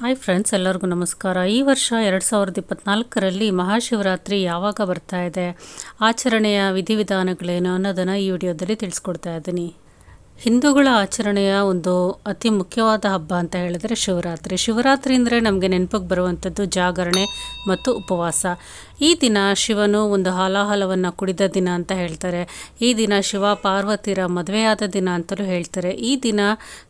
Hi friends ಎಲ್ಲರಿಗೂ ನಮಸ್ಕಾರ. ಈ ವರ್ಷ ಎರಡು ಸಾವಿರದ ಇಪ್ಪತ್ನಾಲ್ಕರಲ್ಲಿ ಮಹಾಶಿವರಾತ್ರಿ ಯಾವಾಗ ಬರ್ತಾ ಇದೆ? ಆಚರಣೆಯ ವಿಧಿವಿಧಾನಗಳೇನು ಅನ್ನೋದನ್ನು ಈ ವಿಡಿಯೋದಲ್ಲಿ ತಿಳಿಸ್ಕೊಡ್ತಾ ಇದ್ದೀನಿ. ಹಿಂದೂಗಳ ಆಚರಣೆಯ ಒಂದು ಅತಿ ಮುಖ್ಯವಾದ ಹಬ್ಬ ಅಂತ ಹೇಳಿದ್ರೆ ಶಿವರಾತ್ರಿ. ಶಿವರಾತ್ರಿ ಅಂದರೆ ನಮಗೆ ನೆನಪಿಗೆ ಬರುವಂಥದ್ದು ಜಾಗರಣೆ ಮತ್ತು ಉಪವಾಸ. ಈ ದಿನ ಶಿವನು ಒಂದು ಹಾಲಾಹಲವನ್ನು ಕುಡಿದ ದಿನ ಅಂತ ಹೇಳ್ತಾರೆ. ಈ ದಿನ ಶಿವ ಪಾರ್ವತಿರ ಮದುವೆಯಾದ ದಿನ ಅಂತಲೂ ಹೇಳ್ತಾರೆ. ಈ ದಿನ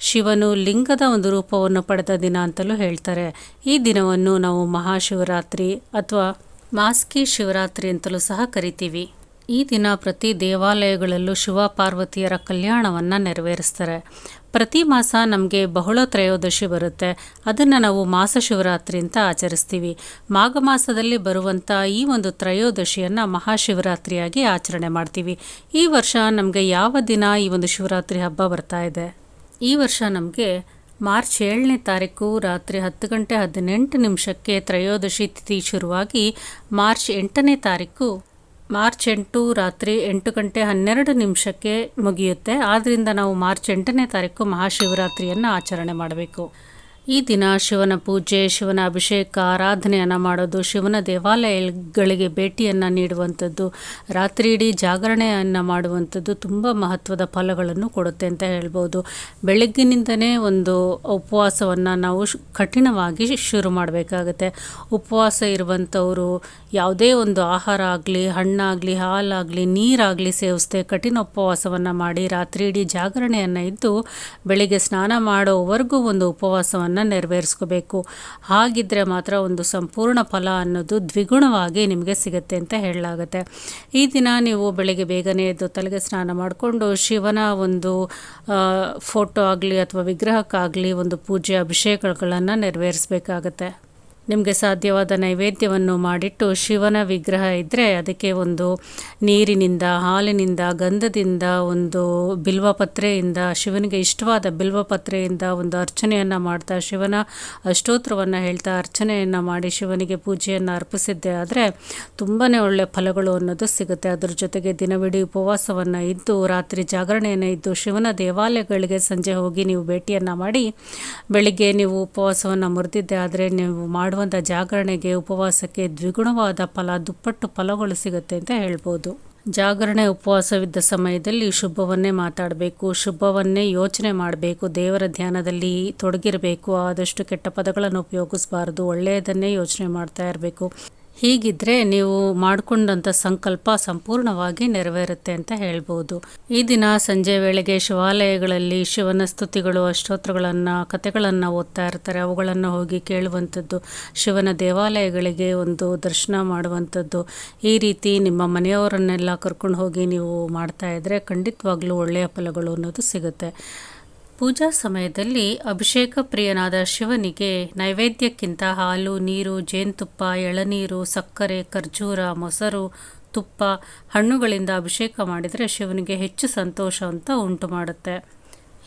ಶಿವನು ಲಿಂಗದ ಒಂದು ರೂಪವನ್ನು ಪಡೆದ ದಿನ ಅಂತಲೂ ಹೇಳ್ತಾರೆ. ಈ ದಿನವನ್ನು ನಾವು ಮಹಾಶಿವರಾತ್ರಿ ಅಥವಾ ಮಾಸ್ಕಿ ಶಿವರಾತ್ರಿ ಅಂತಲೂ ಸಹ ಕರಿತೀವಿ. ಈ ದಿನ ಪ್ರತಿ ದೇವಾಲಯಗಳಲ್ಲೂ ಶಿವ ಪಾರ್ವತಿಯರ ಕಲ್ಯಾಣವನ್ನು ನೆರವೇರಿಸ್ತಾರೆ. ಪ್ರತಿ ಮಾಸ ನಮಗೆ ಬಹಳ ತ್ರಯೋದಶಿ ಬರುತ್ತೆ. ಅದನ್ನು ನಾವು ಮಾಸ ಶಿವರಾತ್ರಿ ಅಂತ ಆಚರಿಸ್ತೀವಿ. ಮಾಘ ಮಾಸದಲ್ಲಿ ಬರುವಂಥ ಈ ಒಂದು ತ್ರಯೋದಶಿಯನ್ನು ಮಹಾಶಿವರಾತ್ರಿಯಾಗಿ ಆಚರಣೆ ಮಾಡ್ತೀವಿ. ಈ ವರ್ಷ ನಮಗೆ ಯಾವ ದಿನ ಈ ಒಂದು ಶಿವರಾತ್ರಿ ಹಬ್ಬ ಬರ್ತಾ ಇದೆ? ಈ ವರ್ಷ ನಮಗೆ ಮಾರ್ಚ್ ಏಳನೇ ತಾರೀಕು ರಾತ್ರಿ ಹತ್ತು ಗಂಟೆ ಹದಿನೆಂಟು ನಿಮಿಷಕ್ಕೆ ತ್ರಯೋದಶಿ ತಿಥಿ ಶುರುವಾಗಿ ಮಾರ್ಚ್ ಎಂಟನೇ ತಾರೀಕು ಮಾರ್ಚ್ ಎಂಟು ರಾತ್ರಿ ಎಂಟು ಗಂಟೆ ಹನ್ನೆರಡು ನಿಮಿಷಕ್ಕೆ ಮುಗಿಯುತ್ತೆ. ಆದ್ದರಿಂದ ನಾವು ಮಾರ್ಚ್ ಎಂಟನೇ ತಾರೀಕು ಮಹಾಶಿವರಾತ್ರಿಯನ್ನು ಆಚರಣೆ ಮಾಡಬೇಕು. ಈ ದಿನ ಶಿವನ ಪೂಜೆ, ಶಿವನ ಅಭಿಷೇಕ, ಆರಾಧನೆಯನ್ನು ಮಾಡೋದು, ಶಿವನ ದೇವಾಲಯಗಳಿಗೆ ಭೇಟಿಯನ್ನು ನೀಡುವಂಥದ್ದು, ರಾತ್ರಿ ಇಡೀ ಜಾಗರಣೆಯನ್ನು ಮಾಡುವಂಥದ್ದು ತುಂಬ ಮಹತ್ವದ ಫಲಗಳನ್ನು ಕೊಡುತ್ತೆ ಅಂತ ಹೇಳ್ಬೋದು. ಬೆಳಗ್ಗಿನಿಂದನೇ ಒಂದು ಉಪವಾಸವನ್ನು ನಾವು ಕಠಿಣವಾಗಿ ಶುರು ಮಾಡಬೇಕಾಗತ್ತೆ. ಉಪವಾಸ ಇರುವಂಥವರು ಯಾವುದೇ ಒಂದು ಆಹಾರ ಆಗಲಿ ಹಣ್ಣಾಗಲಿ ಹಾಲಾಗಲಿ, ನೀರಾಗಲಿ ಸೇವಿಸ್ತೇ ಕಠಿಣ ಉಪವಾಸವನ್ನು ಮಾಡಿ ರಾತ್ರಿ ಇಡೀ ಜಾಗರಣೆಯನ್ನು ಇದ್ದು ಬೆಳಿಗ್ಗೆ ಸ್ನಾನ ಮಾಡೋವರೆಗೂ ಒಂದು ಉಪವಾಸವನ್ನು ನೆರವೇರಿಸ್ಕೋಬೇಕು. ಹಾಗಿದ್ದರೆ ಮಾತ್ರ ಒಂದು ಸಂಪೂರ್ಣ ಫಲ ಅನ್ನೋದು ದ್ವಿಗುಣವಾಗಿ ನಿಮಗೆ ಸಿಗುತ್ತೆ ಅಂತ ಹೇಳಲಾಗುತ್ತೆ. ಈ ದಿನ ನೀವು ಬೆಳಗ್ಗೆ ಬೇಗನೆ ಎದ್ದು ತಲೆಗೆ ಸ್ನಾನ ಮಾಡಿಕೊಂಡು ಶಿವನ ಒಂದು ಫೋಟೋ ಆಗಲಿ ಅಥವಾ ವಿಗ್ರಹಕ್ಕಾಗಲಿ ಒಂದು ಪೂಜೆ ಅಭಿಷೇಕಗಳನ್ನು ನೆರವೇರಿಸಬೇಕಾಗತ್ತೆ. ನಿಮಗೆ ಸಾಧ್ಯವಾದ ನೈವೇದ್ಯವನ್ನು ಮಾಡಿಟ್ಟು ಶಿವನ ವಿಗ್ರಹ ಇದ್ದರೆ ಅದಕ್ಕೆ ಒಂದು ನೀರಿನಿಂದ, ಹಾಲಿನಿಂದ, ಗಂಧದಿಂದ, ಒಂದು ಬಿಲ್ವಪತ್ರೆಯಿಂದ, ಶಿವನಿಗೆ ಇಷ್ಟವಾದ ಬಿಲ್ವಪತ್ರೆಯಿಂದ ಒಂದು ಅರ್ಚನೆಯನ್ನು ಮಾಡ್ತಾ ಶಿವನ ಅಷ್ಟೋತ್ರವನ್ನು ಹೇಳ್ತಾ ಅರ್ಚನೆಯನ್ನು ಮಾಡಿ ಶಿವನಿಗೆ ಪೂಜೆಯನ್ನು ಅರ್ಪಿಸಿದ್ದೆ ಆದರೆ ತುಂಬಾ ಒಳ್ಳೆಯ ಫಲಗಳು ಅನ್ನೋದು ಸಿಗುತ್ತೆ. ಅದರ ಜೊತೆಗೆ ದಿನವಿಡೀ ಉಪವಾಸವನ್ನು ಇದ್ದು, ರಾತ್ರಿ ಜಾಗರಣೆಯನ್ನು ಇದ್ದು, ಶಿವನ ದೇವಾಲಯಗಳಿಗೆ ಸಂಜೆ ಹೋಗಿ ನೀವು ಭೇಟಿಯನ್ನು ಮಾಡಿ, ಬೆಳಿಗ್ಗೆ ನೀವು ಉಪವಾಸವನ್ನು ಮುರಿದಿದ್ದೆ ಆದರೆ ನೀವು ಮಾಡುವಂಥ ಜಾಗರಣೆಗೆ ಉಪವಾಸಕ್ಕೆ ದ್ವಿಗುಣವಾದ ಫಲ, ದುಪ್ಪಟ್ಟು ಫಲಗಳು ಸಿಗುತ್ತೆ ಅಂತ ಹೇಳ್ಬೋದು. ಜಾಗರಣೆ ಉಪವಾಸವಿದ್ದ ಸಮಯದಲ್ಲಿ ಶುಭವನ್ನೇ ಮಾತಾಡಬೇಕು, ಶುಭವನ್ನೇ ಯೋಚನೆ ಮಾಡಬೇಕು, ದೇವರ ಧ್ಯಾನದಲ್ಲಿ ತೊಡಗಿರಬೇಕು, ಆದಷ್ಟು ಕೆಟ್ಟ ಪದಗಳನ್ನು ಉಪಯೋಗಿಸಬಾರ್ದು, ಒಳ್ಳೆಯದನ್ನೇ ಯೋಚನೆ ಮಾಡ್ತಾ ಇರಬೇಕು. ಹೀಗಿದ್ರೆ ನೀವು ಮಾಡಿಕೊಂಡಂಥ ಸಂಕಲ್ಪ ಸಂಪೂರ್ಣವಾಗಿ ನೆರವೇರುತ್ತೆ ಅಂತ ಹೇಳ್ಬೋದು. ಈ ದಿನ ಸಂಜೆ ವೇಳೆಗೆ ಶಿವಾಲಯಗಳಲ್ಲಿ ಶಿವನ ಸ್ತುತಿಗಳು, ಅಷ್ಟೋತ್ರಗಳನ್ನು, ಕಥೆಗಳನ್ನು ಓದ್ತಾ ಇರ್ತಾರೆ. ಅವುಗಳನ್ನು ಹೋಗಿ ಕೇಳುವಂಥದ್ದು, ಶಿವನ ದೇವಾಲಯಗಳಿಗೆ ಒಂದು ದರ್ಶನ ಮಾಡುವಂಥದ್ದು. ಈ ರೀತಿ ನಿಮ್ಮ ಮನೆಯವರನ್ನೆಲ್ಲ ಕರ್ಕೊಂಡು ಹೋಗಿ ನೀವು ಮಾಡ್ತಾ ಇದ್ದರೆ ಖಂಡಿತವಾಗ್ಲೂ ಒಳ್ಳೆಯ ಫಲಗಳು ಅನ್ನೋದು ಸಿಗುತ್ತೆ. ಪೂಜಾ ಸಮಯದಲ್ಲಿ ಅಭಿಷೇಕ ಪ್ರಿಯನಾದ ಶಿವನಿಗೆ ನೈವೇದ್ಯಕ್ಕಿಂತ ಹಾಲು, ನೀರು, ಜೇನುತುಪ್ಪ, ಎಳನೀರು, ಸಕ್ಕರೆ, ಖರ್ಜೂರ, ಮೊಸರು, ತುಪ್ಪ, ಹಣ್ಣುಗಳಿಂದ ಅಭಿಷೇಕ ಮಾಡಿದರೆ ಶಿವನಿಗೆ ಹೆಚ್ಚು ಸಂತೋಷ ಅಂತ ಉಂಟು ಮಾಡುತ್ತೆ.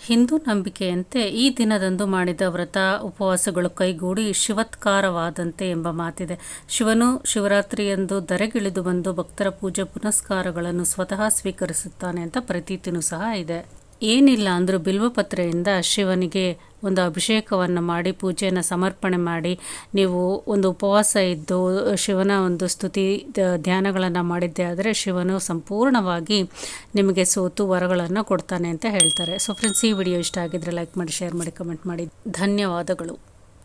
ಹಿಂದೂ ನಂಬಿಕೆಯಂತೆ ಈ ದಿನದಂದು ಮಾಡಿದ ವ್ರತ ಉಪವಾಸಗಳು ಕೈಗೂಡಿ ಶಿವತ್ಕಾರವಾದಂತೆ ಎಂಬ ಮಾತಿದೆ. ಶಿವನು ಶಿವರಾತ್ರಿಯಂದು ದರೆಗಿಳಿದು ಬಂದು ಭಕ್ತರ ಪೂಜೆ ಪುನಸ್ಕಾರಗಳನ್ನು ಸ್ವತಃ ಸ್ವೀಕರಿಸುತ್ತಾನೆ ಅಂತ ಪ್ರತೀತಿನೂ ಸಹ ಇದೆ. ಏನಿಲ್ಲ ಅಂದರೂ ಬಿಲ್ವಪತ್ರೆಯಿಂದ ಶಿವನಿಗೆ ಒಂದು ಅಭಿಷೇಕವನ್ನು ಮಾಡಿ, ಪೂಜೆಯನ್ನು ಸಮರ್ಪಣೆ ಮಾಡಿ, ನೀವು ಒಂದು ಉಪವಾಸ ಇದ್ದು ಶಿವನ ಒಂದು ಸ್ತುತಿ ಧ್ಯಾನಗಳನ್ನು ಮಾಡಿದ್ದೆ ಆದರೆ ಶಿವನು ಸಂಪೂರ್ಣವಾಗಿ ನಿಮಗೆ ಸೋತು ವರಗಳನ್ನು ಕೊಡ್ತಾನೆ ಅಂತ ಹೇಳ್ತಾರೆ. ಸೊ ಫ್ರೆಂಡ್ಸ್ ಈ ವಿಡಿಯೋ ಇಷ್ಟ ಆಗಿದ್ರೆ ಲೈಕ್ ಮಾಡಿ ಶೇರ್ ಮಾಡಿ ಕಮೆಂಟ್ ಮಾಡಿ. ಧನ್ಯವಾದಗಳು.